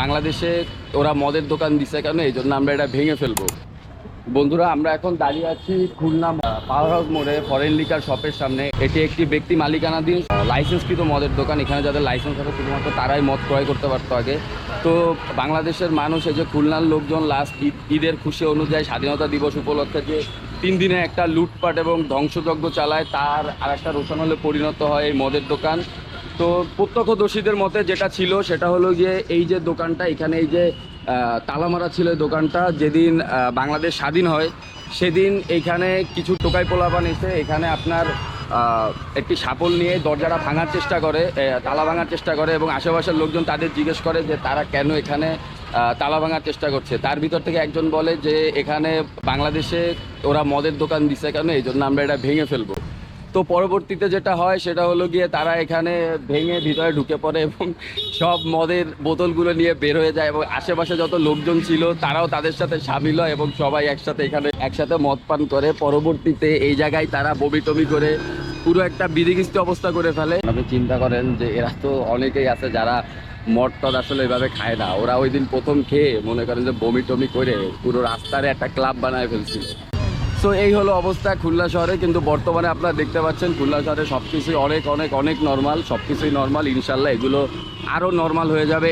বাংলাদেশে ওরা মদের দোকান দিছে কেন? এই জন্য আমরা এটা ভেঙে ফেলব। বন্ধুরা, আমরা এখন দাঁড়িয়ে আছি খুলনা পাওয়ার হাউস মোড়ে, ফরেন লিকার শপের সামনে। এটি একটি ব্যক্তি মালিকানাধীন, লাইসেন্সকৃত মদের দোকান। এখানে যাদের লাইসেন্স আছে, শুধুমাত্র তারাই মদ ক্রয় করতে পারতো আগে। তো বাংলাদেশের মানুষ, এই যে খুলনার লোকজন লাস্ট ঈদ, ঈদের খুশি অনুযায়ী স্বাধীনতা দিবস উপলক্ষে যে তিন দিনে একটা লুটপাট এবং ধ্বংসযজ্ঞ চালায়, তার আর একটা রোশন হলে পরিণত হয় এই মদের দোকান। তো প্রত্যক্ষদর্শীদের মতে যেটা ছিল সেটা হলো গিয়ে এই যে দোকানটা, এখানে এই যে তালামারা ছিল দোকানটা, যেদিন বাংলাদেশ স্বাধীন হয়, সেদিন এইখানে কিছু টোকাই পোলাপান এসে এখানে আপনার একটি সাপল নিয়ে দরজাটা ভাঙার চেষ্টা করে তালা ভাঙার চেষ্টা করে এবং আশেপাশের লোকজন তাদের জিজ্ঞেস করে যে তারা কেন এখানে তালা ভাঙার চেষ্টা করছে। তার ভিতর থেকে একজন বলে যে এখানে বাংলাদেশে ওরা মদের দোকান দিছে কেন, এই জন্য আমরা এটা ভেঙে ফেলব। তো পরবর্তীতে যেটা হয়, সেটা হলো গিয়ে তারা এখানে ভেঙে ভিতরে ঢুকে পড়ে এবং সব মদের বোতলগুলো নিয়ে বের হয়ে যায় এবং আশেপাশে যত লোকজন ছিল, তারাও তাদের সাথে সামিল হয় এবং সবাই একসাথে এখানে একসাথে মদ পান করে। পরবর্তীতে এই জায়গায় তারা বমি টমি করে পুরো একটা বিধিগিস্ত অবস্থা করে ফেলে। আপনি চিন্তা করেন যে এরা তো অনেকেই আছে যারা মদ টদ আসলে এভাবে খায় না। ওরা ওই দিন প্রথম খেয়ে মনে করেন যে বমি টমি করে পুরো রাস্তারে একটা ক্লাব বানায় ফেলছিল। সো এই হলো অবস্থা খুলনা শহরে, কিন্তু বর্তমানে আপনারা দেখতে পাচ্ছেন খুলনা শহরে সব কিছুই অনেক অনেক অনেক নর্মাল সব কিছুই নর্মাল ইনশাল্লাহ এগুলো আরও নর্মাল হয়ে যাবে।